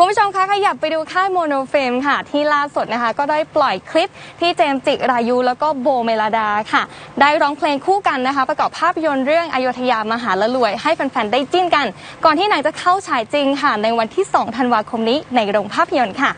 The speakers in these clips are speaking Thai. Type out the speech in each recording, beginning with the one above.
คุณผู้ชมคะขยับไปดูค่ายโมโนเฟมค่ะ ที่ล่าสุดนะคะ ก็ได้ปล่อยคลิปที่เจมจิรายุแล้วก็โบเมลาดาค่ะ ได้ร้องเพลงคู่กันนะคะ ประกอบภาพยนตร์เรื่องอโยธยามหาละรวยให้แฟนๆได้จิ้นกัน ก่อนที่หนังจะเข้าฉายจริงค่ะ ในวันที่ 2 ธันวาคมนี้ในโรงภาพยนตร์ค่ะ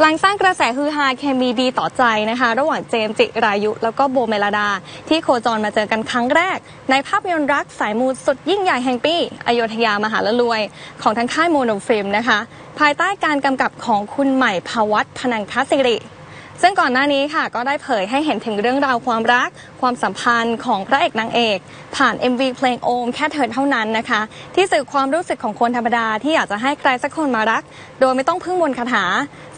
หลังสร้างกระแสฮือฮาเคมีดีต่อใจนะคะ ระหว่างเจมส์จิรายุ แล้วก็โบเมลาดา ที่โคจรมาเจอกันครั้งแรก ในภาพยนตร์รักสายมูสุดยิ่งใหญ่แห่งปี อโยธยามหาละรวย ของทั้งค่ายโมโนฟิล์มนะคะ ภายใต้การกำกับของคุณใหม่ภวัตพนังคสิริ ซึ่งก่อนหน้านี้ค่ะก็ได้เผยให้เห็นถึงเรื่องราวความรัก ความสัมพันธ์ของพระเอกนางเอก ผ่าน MV เพลงโอมแค่เธอเท่านั้นนะคะ ที่สื่อความรู้สึกของคนธรรมดาที่อยากจะให้ใครสักคนมารัก โดยไม่ต้องพึ่งมนต์คาถา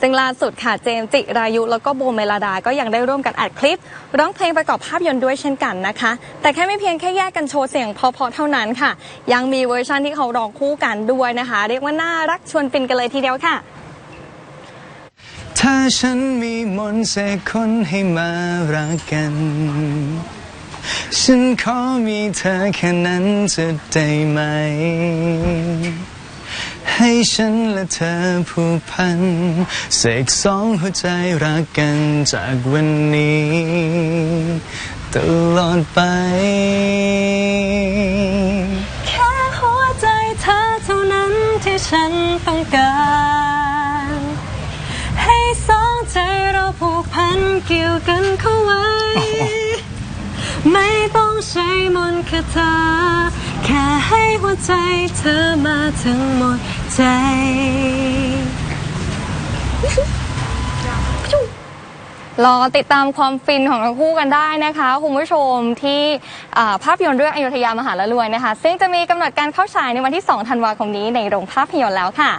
ซึ่งล่าสุดค่ะเจมส์จิรายุ แล้วก็โบเมลาดาก็ยังได้ร่วมกันอัดคลิป ร้องเพลงประกอบภาพยนตร์ด้วยเช่นกันนะคะ แต่แค่ไม่เพียงแค่แยกกันโชว์เสียงพอๆเท่านั้นค่ะ ยังมีเวอร์ชันที่เขาร้องคู่กันด้วยนะคะ เรียกว่าน่ารักชวนฟินกันเลยทีเดียวค่ะ ถ้าฉันมีมนต์เสกคนให้มารักกัน ฉันขอมีเธอแค่นั้นจะได้ไหม ให้ฉันและเธอผูกพันเสกสองหัวใจรักกันจากวันนี้ ตลอดไป แค่หัวใจเธอเท่านั้นที่ฉันต้องการ ผูกพันเกี่ยวกันเข้าไว้ ไม่ต้องใช้มนต์คาถาแค่ให้หัวใจเธอมาถึงหมดใจรอติดตามความฟินของทั้งคู่กันได้นะคะ คุณผู้ชมที่ภาพยนตร์เรื่องอยุธยามหาละรวยนะคะ ซึ่งจะมีกำหนดการเข้าฉายในวันที่ 2 ธันวาคมนี้ในโรงภาพยนตร์แล้วค่ะ